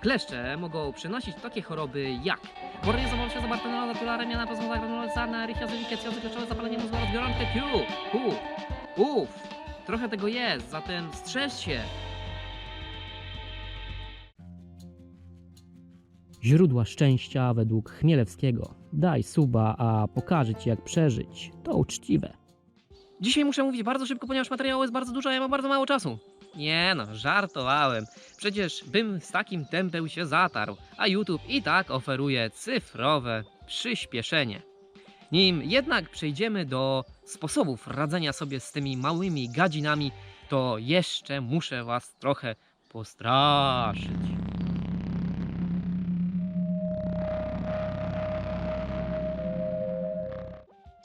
Kleszcze mogą przenosić takie choroby jak borelioza wolcioza, bartonella, tulara, miana, pozmowa, granulosa, rychiazy, kecjozy, kleszczowe, zapalenie mózgu oraz gorączkę, piu, hu, uf. Trochę tego jest, zatem strzeż się. Źródła szczęścia według Chmielewskiego. Daj suba, a pokażę ci jak przeżyć. To uczciwe. Dzisiaj muszę mówić bardzo szybko, ponieważ materiału jest bardzo dużo, a ja mam bardzo mało czasu. Nie no, żartowałem. Przecież bym z takim tempem się zatarł, a YouTube i tak oferuje cyfrowe przyspieszenie. Nim jednak przejdziemy do sposobów radzenia sobie z tymi małymi gadzinami, to jeszcze muszę was trochę postraszyć.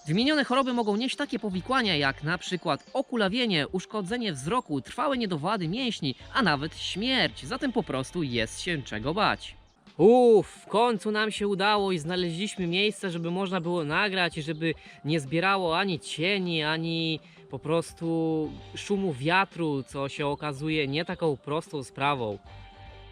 Wymienione choroby mogą nieść takie powikłania jak na przykład okulawienie, uszkodzenie wzroku, trwałe niedowłady mięśni, a nawet śmierć. Zatem po prostu jest się czego bać. Uff, w końcu nam się udało i znaleźliśmy miejsce, żeby można było nagrać i żeby nie zbierało ani cieni, ani po prostu szumu wiatru, co się okazuje nie taką prostą sprawą.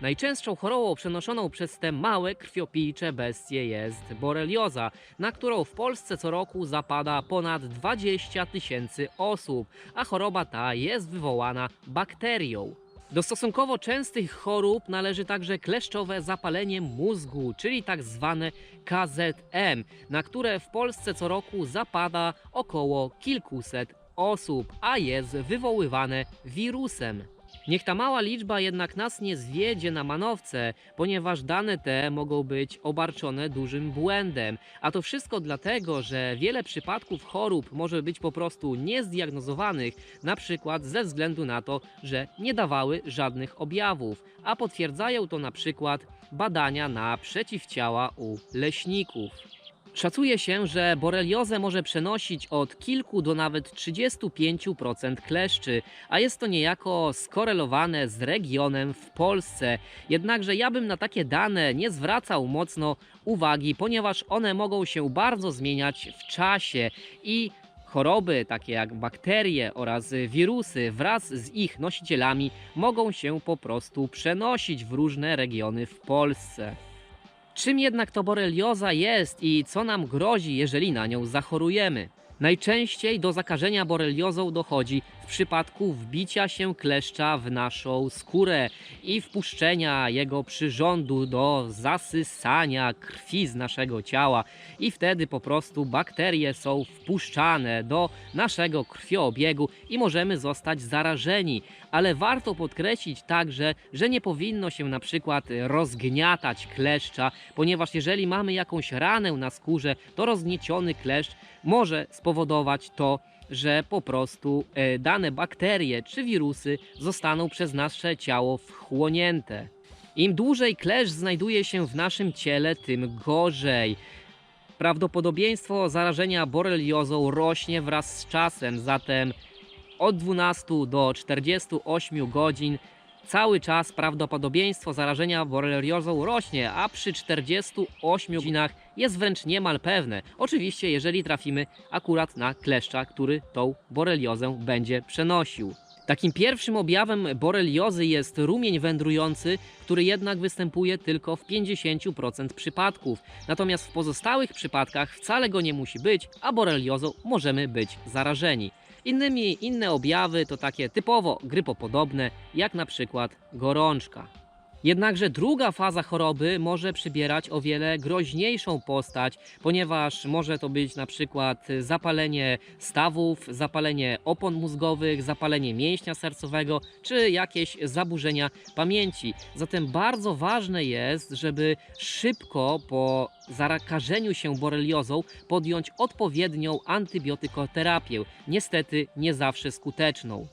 Najczęstszą chorobą przenoszoną przez te małe krwiopijcze bestie jest borelioza, na którą w Polsce co roku zapada ponad 20 tysięcy osób, a choroba ta jest wywołana bakterią. Do stosunkowo częstych chorób należy także kleszczowe zapalenie mózgu, czyli tak zwane KZM, na które w Polsce co roku zapada około kilkuset osób, a jest wywoływane wirusem. Niech ta mała liczba jednak nas nie zwiedzie na manowce, ponieważ dane te mogą być obarczone dużym błędem. A to wszystko dlatego, że wiele przypadków chorób może być po prostu niezdiagnozowanych, na przykład ze względu na to, że nie dawały żadnych objawów, a potwierdzają to na przykład badania na przeciwciała u leśników. Szacuje się, że boreliozę może przenosić od kilku do nawet 35% kleszczy, a jest to niejako skorelowane z regionem w Polsce. Jednakże ja bym na takie dane nie zwracał mocno uwagi, ponieważ one mogą się bardzo zmieniać w czasie i choroby takie jak bakterie oraz wirusy wraz z ich nosicielami mogą się po prostu przenosić w różne regiony w Polsce. Czym jednak to borelioza jest i co nam grozi, jeżeli na nią zachorujemy? Najczęściej do zakażenia boreliozą dochodzi w przypadku wbicia się kleszcza w naszą skórę i wpuszczenia jego przyrządu do zasysania krwi z naszego ciała i wtedy po prostu bakterie są wpuszczane do naszego krwioobiegu i możemy zostać zarażeni. Ale warto podkreślić także, że nie powinno się na przykład rozgniatać kleszcza, ponieważ jeżeli mamy jakąś ranę na skórze, to rozgnieciony kleszcz może spowodować to, że po prostu e, dane bakterie czy wirusy zostaną przez nasze ciało wchłonięte. Im dłużej kleszcz znajduje się w naszym ciele, tym gorzej. Prawdopodobieństwo zarażenia boreliozą rośnie wraz z czasem, zatem od 12 do 48 godzin cały czas prawdopodobieństwo zarażenia boreliozą rośnie, a przy 48 godzinach jest wręcz niemal pewne. Oczywiście, jeżeli trafimy akurat na kleszcza, który tą boreliozę będzie przenosił. Takim pierwszym objawem boreliozy jest rumień wędrujący, który jednak występuje tylko w 50% przypadków. Natomiast w pozostałych przypadkach wcale go nie musi być, a boreliozą możemy być zarażeni. Innymi inne objawy to takie typowo grypopodobne, jak na przykład gorączka. Jednakże druga faza choroby może przybierać o wiele groźniejszą postać, ponieważ może to być na przykład zapalenie stawów, zapalenie opon mózgowych, zapalenie mięśnia sercowego czy jakieś zaburzenia pamięci. Zatem bardzo ważne jest, żeby szybko po zakażeniu się boreliozą podjąć odpowiednią antybiotykoterapię, niestety nie zawsze skuteczną.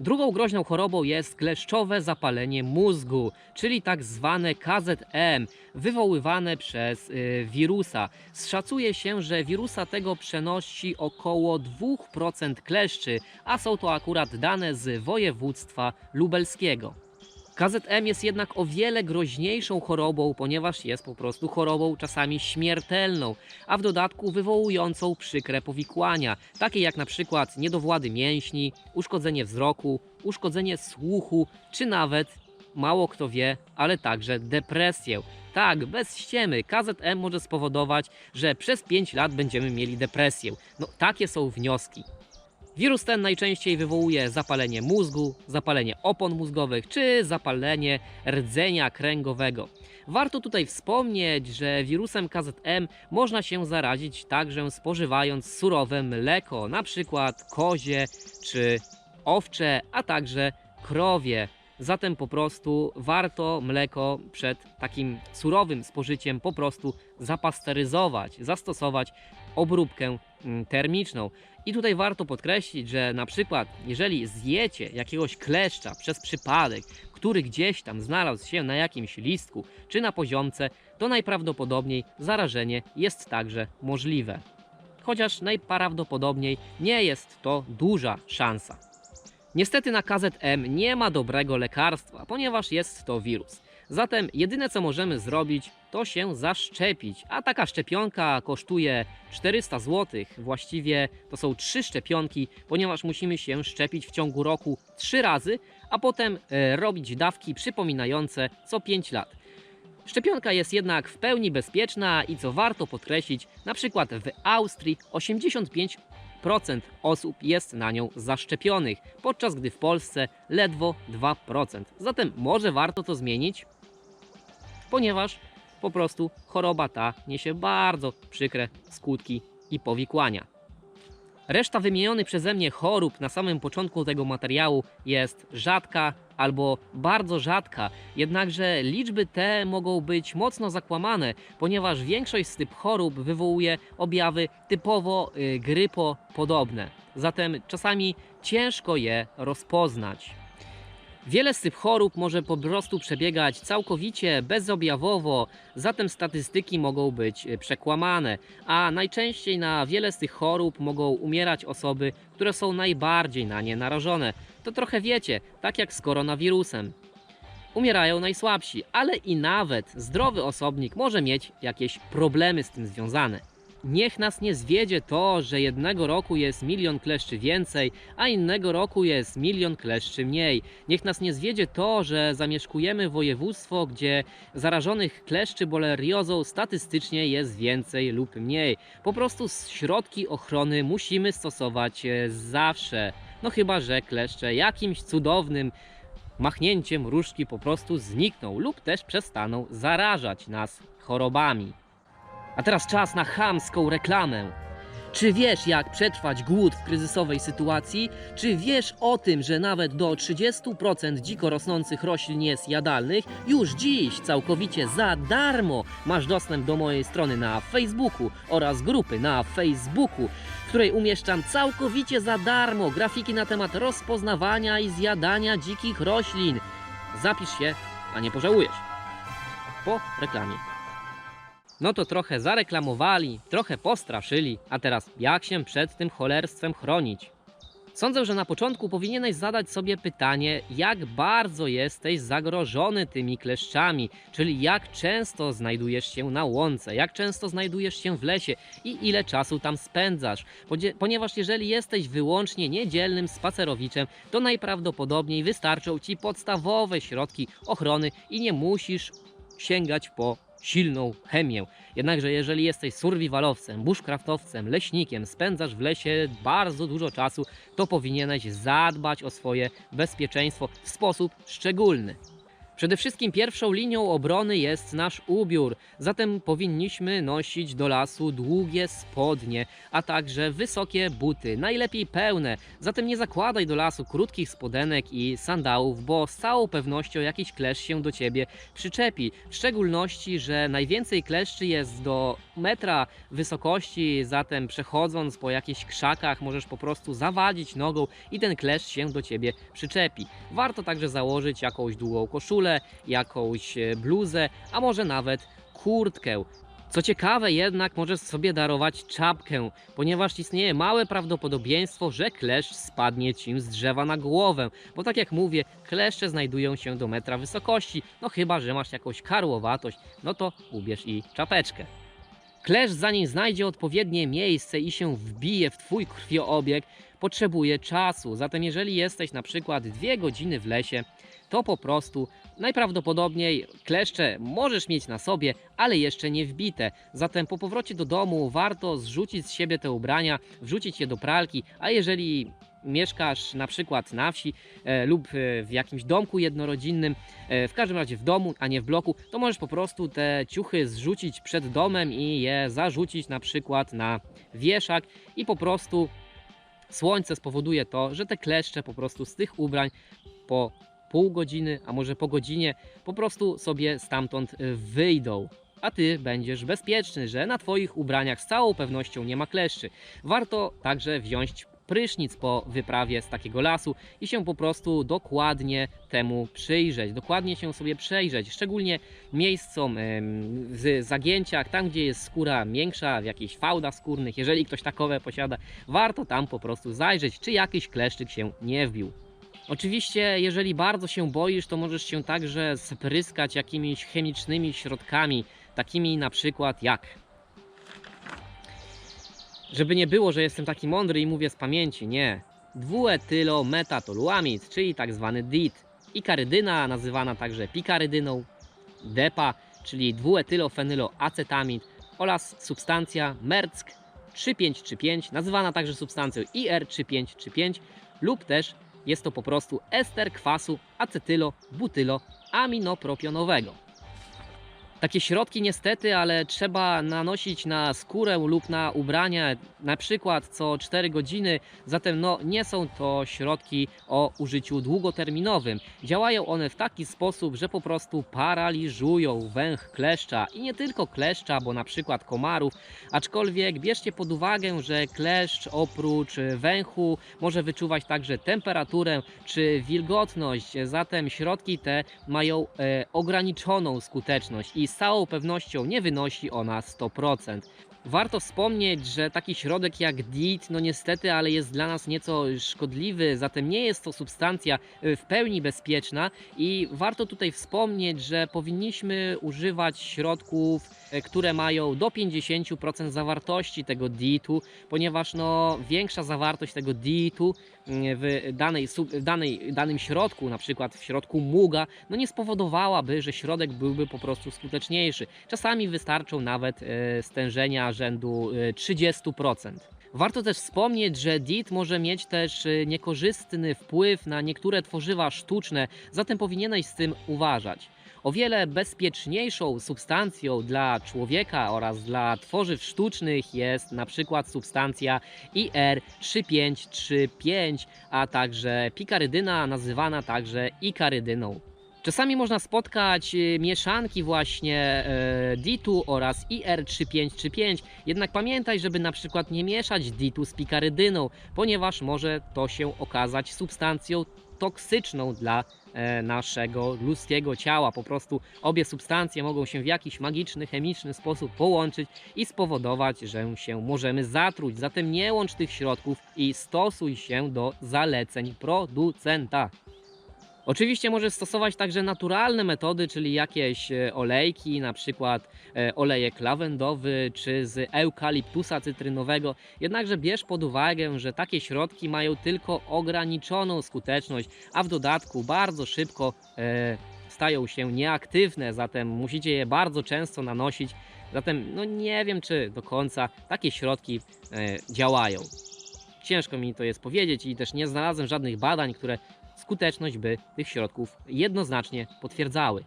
Drugą groźną chorobą jest kleszczowe zapalenie mózgu, czyli tak zwane KZM, wywoływane przez y, wirusa. Szacuje się, że wirusa tego przenosi około 2% kleszczy, a są to akurat dane z województwa lubelskiego. KZM jest jednak o wiele groźniejszą chorobą, ponieważ jest po prostu chorobą czasami śmiertelną, a w dodatku wywołującą przykre powikłania, takie jak na przykład niedowłady mięśni, uszkodzenie wzroku, uszkodzenie słuchu, czy nawet mało kto wie, ale także depresję. Tak, bez ściemy, KZM może spowodować, że przez 5 lat będziemy mieli depresję. No takie są wnioski. Wirus ten najczęściej wywołuje zapalenie mózgu, zapalenie opon mózgowych czy zapalenie rdzenia kręgowego. Warto tutaj wspomnieć, że wirusem KZM można się zarazić także spożywając surowe mleko, przykład kozie czy owcze, a także krowie. Zatem po prostu warto mleko przed takim surowym spożyciem po prostu zapasteryzować, zastosować obróbkę mm, termiczną. I tutaj warto podkreślić, że na przykład jeżeli zjecie jakiegoś kleszcza przez przypadek, który gdzieś tam znalazł się na jakimś listku czy na poziomce, to najprawdopodobniej zarażenie jest także możliwe. Chociaż najprawdopodobniej nie jest to duża szansa. Niestety na KZM nie ma dobrego lekarstwa, ponieważ jest to wirus. Zatem jedyne co możemy zrobić, to się zaszczepić. A taka szczepionka kosztuje 400 zł. Właściwie to są trzy szczepionki, ponieważ musimy się szczepić w ciągu roku trzy razy, a potem e, robić dawki przypominające co 5 lat. Szczepionka jest jednak w pełni bezpieczna i co warto podkreślić, na przykład w Austrii 85% osób jest na nią zaszczepionych, podczas gdy w Polsce ledwo 2%. Zatem może warto to zmienić, ponieważ po prostu choroba ta niesie bardzo przykre skutki i powikłania. Reszta wymienionych przeze mnie chorób na samym początku tego materiału jest rzadka albo bardzo rzadka, jednakże liczby te mogą być mocno zakłamane, ponieważ większość z tych chorób wywołuje objawy typowo y, grypopodobne. Zatem czasami ciężko je rozpoznać. Wiele z tych chorób może po prostu przebiegać całkowicie bezobjawowo, zatem statystyki mogą być y, przekłamane, a najczęściej na wiele z tych chorób mogą umierać osoby, które są najbardziej na nie narażone. To trochę wiecie, tak jak z koronawirusem. Umierają najsłabsi, ale i nawet zdrowy osobnik może mieć jakieś problemy z tym związane. Niech nas nie zwiedzie to, że jednego roku jest milion kleszczy więcej, a innego roku jest milion kleszczy mniej. Niech nas nie zwiedzie to, że zamieszkujemy województwo, gdzie zarażonych kleszczy boleriozą statystycznie jest więcej lub mniej. Po prostu środki ochrony musimy stosować e, zawsze. No chyba, że kleszcze jakimś cudownym machnięciem różdżki po prostu znikną lub też przestaną zarażać nas chorobami. A teraz czas na chamską reklamę. Czy wiesz, jak przetrwać głód w kryzysowej sytuacji? Czy wiesz o tym, że nawet do 30% dziko rosnących roślin jest jadalnych? Już dziś całkowicie za darmo masz dostęp do mojej strony na Facebooku oraz grupy na Facebooku, w której umieszczam całkowicie za darmo grafiki na temat rozpoznawania i zjadania dzikich roślin. Zapisz się, a nie pożałujesz. Po reklamie. No to trochę zareklamowali, trochę postraszyli, a teraz jak się przed tym cholerstwem chronić? Sądzę, że na początku powinieneś zadać sobie pytanie, jak bardzo jesteś zagrożony tymi kleszczami, czyli jak często znajdujesz się na łące, jak często znajdujesz się w lesie i ile czasu tam spędzasz. Ponieważ jeżeli jesteś wyłącznie niedzielnym spacerowiczem, to najprawdopodobniej wystarczą ci podstawowe środki ochrony i nie musisz sięgać po silną chemię. Jednakże jeżeli jesteś survivalowcem, bushcraftowcem, leśnikiem, spędzasz w lesie bardzo dużo czasu, to powinieneś zadbać o swoje bezpieczeństwo w sposób szczególny. Przede wszystkim pierwszą linią obrony jest nasz ubiór, zatem powinniśmy nosić do lasu długie spodnie, a także wysokie buty, najlepiej pełne. Zatem nie zakładaj do lasu krótkich spodenek i sandałów, bo z całą pewnością jakiś klesz się do ciebie przyczepi. W szczególności, że najwięcej kleszczy jest do metra wysokości, zatem przechodząc po jakichś krzakach możesz po prostu zawadzić nogą i ten kleszcz się do ciebie przyczepi. Warto także założyć jakąś długą koszulę, jakąś e, bluzę, a może nawet kurtkę. Co ciekawe, jednak możesz sobie darować czapkę, ponieważ istnieje małe prawdopodobieństwo, że kleszcz spadnie ci z drzewa na głowę. Bo tak jak mówię, kleszcze znajdują się do metra wysokości. No chyba, że masz jakąś karłowatość, no to ubierz i czapeczkę. Klesz, zanim znajdzie odpowiednie miejsce i się wbije w Twój krwioobieg, potrzebuje czasu. Zatem jeżeli jesteś na przykład dwie godziny w lesie, to po prostu najprawdopodobniej kleszcze możesz mieć na sobie, ale jeszcze nie wbite. Zatem po powrocie do domu warto zrzucić z siebie te ubrania, wrzucić je do pralki, a jeżeli mieszkasz na przykład na wsi e, lub e, w jakimś domku jednorodzinnym, e, w każdym razie w domu, a nie w bloku, to możesz po prostu te ciuchy zrzucić przed domem i je zarzucić na przykład na wieszak i po prostu słońce spowoduje to, że te kleszcze po prostu z tych ubrań po pół godziny, a może po godzinie po prostu sobie stamtąd y, wyjdą. A ty będziesz bezpieczny, że na twoich ubraniach z całą pewnością nie ma kleszczy. Warto także wziąć prysznic po wyprawie z takiego lasu i się po prostu dokładnie temu przyjrzeć, dokładnie się sobie przejrzeć, szczególnie miejscom w zagięciach, tam gdzie jest skóra miększa, w jakichś fałdach skórnych, jeżeli ktoś takowe posiada, warto tam po prostu zajrzeć, czy jakiś kleszczyk się nie wbił. Oczywiście, jeżeli bardzo się boisz, to możesz się także spryskać jakimiś chemicznymi środkami, takimi na przykład jak. Żeby nie było, że jestem taki mądry i mówię z pamięci, nie. Dwuetylometatoluamid, czyli tak zwany DIT. Ikarydyna, nazywana także pikarydyną. DEPA, czyli dwuetylofenyloacetamid oraz substancja MERCK 3535, nazywana także substancją IR3535 lub też jest to po prostu ester kwasu acetylo-butylo-aminopropionowego. Takie środki niestety, ale trzeba nanosić na skórę lub na ubrania na przykład co 4 godziny, zatem no, nie są to środki o użyciu długoterminowym. Działają one w taki sposób, że po prostu paraliżują węch kleszcza. I nie tylko kleszcza, bo na przykład komarów, aczkolwiek bierzcie pod uwagę, że kleszcz oprócz węchu może wyczuwać także temperaturę czy wilgotność, zatem środki te mają e, ograniczoną skuteczność i z całą pewnością nie wynosi ona 100%. Warto wspomnieć, że taki środek jak DIT, no niestety, ale jest dla nas nieco szkodliwy, zatem nie jest to substancja y, w pełni bezpieczna i warto tutaj wspomnieć, że powinniśmy używać środków, y, które mają do 50% zawartości tego DIT-u, ponieważ no większa zawartość tego y, w danej, w danej, danym środku, na przykład w środku muga, no nie spowodowałaby, że środek byłby po prostu skuteczniejszy. Czasami wystarczą nawet e, stężenia rzędu e, 30%. Warto też wspomnieć, że DIT może mieć też e, niekorzystny wpływ na niektóre tworzywa sztuczne, zatem powinieneś z tym uważać. O wiele bezpieczniejszą substancją dla człowieka oraz dla tworzyw sztucznych jest na przykład substancja IR3535, a także pikarydyna nazywana także ikarydyną. Czasami można spotkać y, mieszanki właśnie e, DIT-u oraz IR3535, jednak pamiętaj, żeby na przykład nie mieszać DIT-u z pikarydyną, ponieważ może to się okazać substancją toksyczną dla naszego ludzkiego ciała. Po prostu obie substancje mogą się w jakiś magiczny, chemiczny sposób połączyć i spowodować, że się możemy zatruć. Zatem nie łącz tych środków i stosuj się do zaleceń producenta. Oczywiście możesz stosować także naturalne metody, czyli jakieś e, olejki, na przykład e, olejek lawendowy czy z eukaliptusa cytrynowego. Jednakże bierz pod uwagę, że takie środki mają tylko ograniczoną skuteczność, a w dodatku bardzo szybko e, stają się nieaktywne, zatem musicie je bardzo często nanosić. Zatem no nie wiem, czy do końca takie środki działają. Ciężko mi to jest powiedzieć i też nie znalazłem żadnych badań, które skuteczność by tych środków jednoznacznie potwierdzały.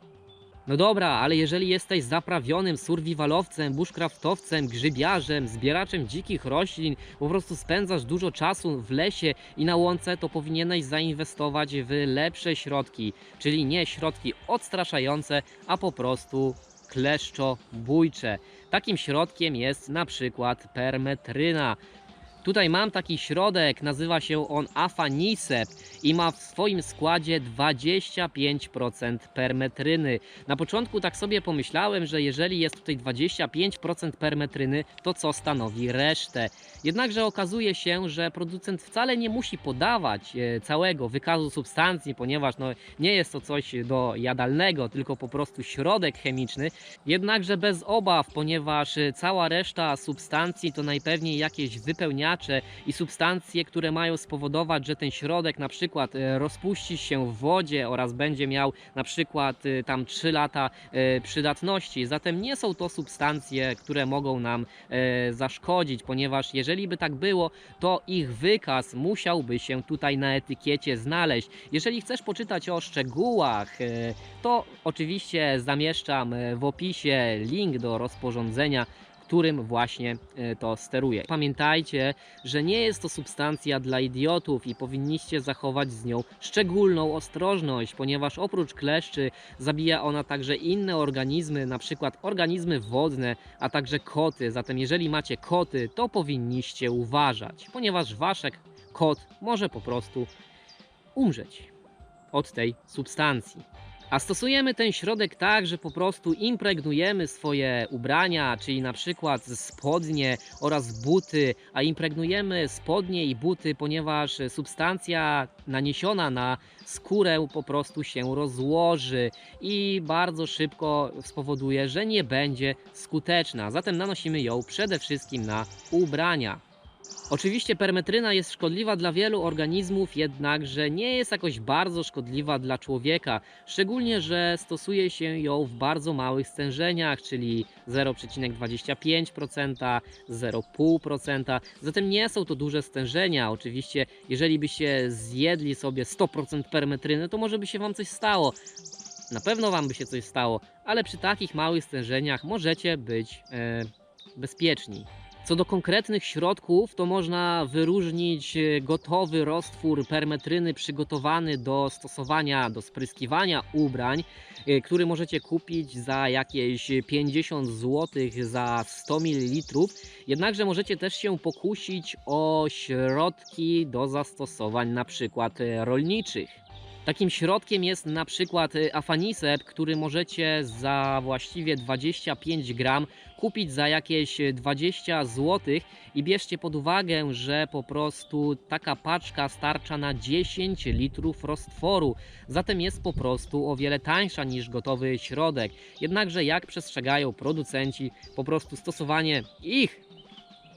No dobra, ale jeżeli jesteś zaprawionym survivalowcem, bushcraftowcem, grzybiarzem, zbieraczem dzikich roślin, po prostu spędzasz dużo czasu w lesie i na łące, to powinieneś zainwestować w lepsze środki, czyli nie środki odstraszające, a po prostu kleszczobójcze. Takim środkiem jest na przykład permetryna. Tutaj mam taki środek, nazywa się on Afanisep i ma w swoim składzie 25% permetryny. Na początku tak sobie pomyślałem, że jeżeli jest tutaj 25% permetryny, to co stanowi resztę? Jednakże okazuje się, że producent wcale nie musi podawać e, całego wykazu substancji, ponieważ no, nie jest to coś do jadalnego, tylko po prostu środek chemiczny. Jednakże bez obaw, ponieważ e, cała reszta substancji to najpewniej jakieś i substancje, które mają spowodować, że ten środek na przykład e, rozpuści się w wodzie oraz będzie miał na przykład e, tam 3 lata e, przydatności. Zatem nie są to substancje, które mogą nam zaszkodzić, ponieważ jeżeli by tak było, to ich wykaz musiałby się tutaj na etykiecie znaleźć. Jeżeli chcesz poczytać o szczegółach, to oczywiście zamieszczam w opisie link do rozporządzenia którym właśnie e, to steruje. Pamiętajcie, że nie jest to substancja dla idiotów i powinniście zachować z nią szczególną ostrożność, ponieważ oprócz kleszczy zabija ona także inne organizmy, na przykład organizmy wodne, a także koty. Zatem jeżeli macie koty, to powinniście uważać, ponieważ waszek kot może po prostu umrzeć od tej substancji. A stosujemy ten środek tak, że po prostu impregnujemy swoje ubrania, czyli na przykład spodnie oraz buty, a impregnujemy spodnie i buty, ponieważ substancja naniesiona na skórę po prostu się rozłoży i bardzo szybko spowoduje, że nie będzie skuteczna. Zatem nanosimy ją przede wszystkim na ubrania. Oczywiście permetryna jest szkodliwa dla wielu organizmów, jednakże nie jest jakoś bardzo szkodliwa dla człowieka. Szczególnie, że stosuje się ją w bardzo małych stężeniach, czyli 0,25%, 0,5%. Zatem nie są to duże stężenia. Oczywiście, jeżeli byście zjedli sobie 100% permetryny, to może by się Wam coś stało. Na pewno Wam by się coś stało, ale przy takich małych stężeniach możecie być e, bezpieczni. Co do konkretnych środków, to można wyróżnić e, gotowy roztwór permetryny przygotowany do stosowania, do spryskiwania ubrań, e, który możecie kupić za jakieś 50 zł za 100 ml. Jednakże możecie też się pokusić o środki do zastosowań na przykład e, rolniczych. Takim środkiem jest na przykład y, afanisep, który możecie za właściwie 25 gram kupić za jakieś 20 zł i bierzcie pod uwagę, że po prostu taka paczka starcza na 10 litrów roztworu. Zatem jest po prostu o wiele tańsza niż gotowy środek. Jednakże jak przestrzegają producenci, po prostu stosowanie ich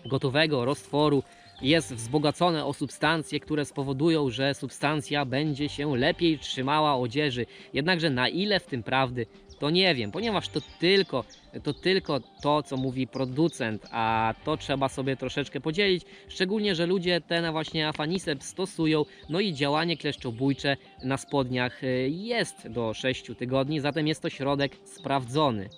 gotowego roztworu jest wzbogacone o substancje, które spowodują, że substancja będzie się lepiej trzymała odzieży. Jednakże na ile w tym prawdy, to nie wiem, ponieważ to tylko, to tylko to, co mówi producent, a to trzeba sobie troszeczkę podzielić, szczególnie, że ludzie ten właśnie afanisep stosują, no i działanie kleszczobójcze na spodniach y, jest do 6 tygodni, zatem jest to środek sprawdzony.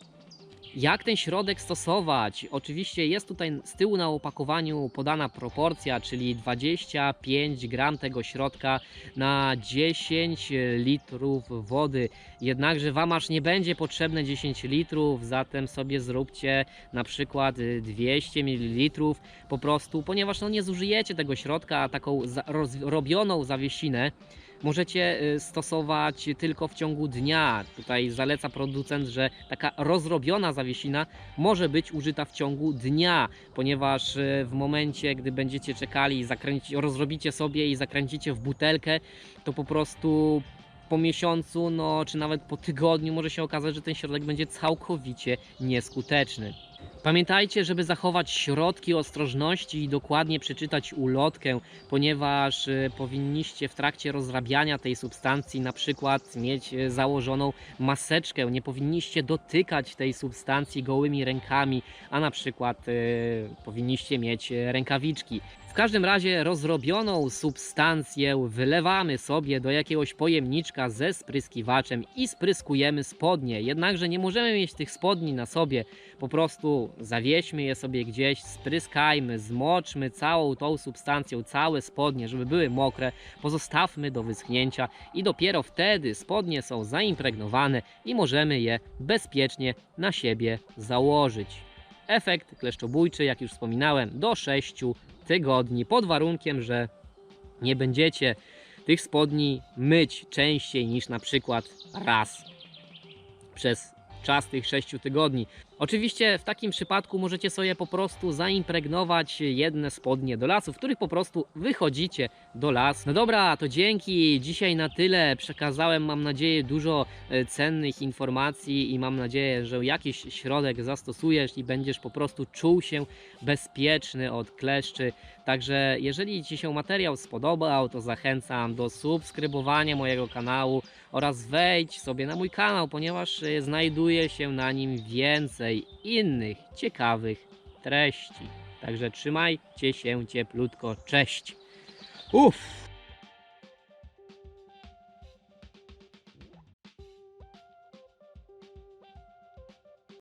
Jak ten środek stosować? Oczywiście jest tutaj z tyłu na opakowaniu podana proporcja, czyli 25 gram tego środka na 10 litrów wody. Jednakże Wam aż nie będzie potrzebne 10 litrów, zatem sobie zróbcie na przykład 200 ml po prostu, ponieważ no nie zużyjecie tego środka, a taką rozrobioną zawiesinę możecie y, stosować tylko w ciągu dnia. Tutaj zaleca producent, że taka rozrobiona zawiesina może być użyta w ciągu dnia, ponieważ y, w momencie, gdy będziecie czekali, zakręci, rozrobicie sobie i zakręcicie w butelkę, to po prostu po miesiącu, no czy nawet po tygodniu może się okazać, że ten środek będzie całkowicie nieskuteczny. Pamiętajcie, żeby zachować środki ostrożności i dokładnie przeczytać ulotkę, ponieważ y, powinniście w trakcie rozrabiania tej substancji na przykład mieć y, założoną maseczkę, nie powinniście dotykać tej substancji gołymi rękami, a na przykład y, powinniście mieć rękawiczki. W każdym razie rozrobioną substancję wylewamy sobie do jakiegoś pojemniczka ze spryskiwaczem i spryskujemy spodnie. Jednakże nie możemy mieć tych spodni na sobie, po prostu zawieźmy je sobie gdzieś, spryskajmy, zmoczmy całą tą substancją, całe spodnie, żeby były mokre, pozostawmy do wyschnięcia i dopiero wtedy spodnie są zaimpregnowane i możemy je bezpiecznie na siebie założyć. Efekt kleszczobójczy, jak już wspominałem, do 6 tygodni, pod warunkiem, że nie będziecie tych spodni myć częściej niż na przykład raz przez czas tych 6 tygodni. Oczywiście w takim przypadku możecie sobie po prostu zaimpregnować jedne spodnie do lasu, w których po prostu wychodzicie do lasu. No dobra, to dzięki. Dzisiaj na tyle. Przekazałem, mam nadzieję, dużo e, cennych informacji i mam nadzieję, że jakiś środek zastosujesz i będziesz po prostu czuł się bezpieczny od kleszczy. Także jeżeli Ci się materiał spodobał, to zachęcam do subskrybowania mojego kanału oraz wejdź sobie na mój kanał, ponieważ e, znajduje się na nim więcej innych ciekawych treści. Także trzymajcie się cieplutko. Cześć. Uff.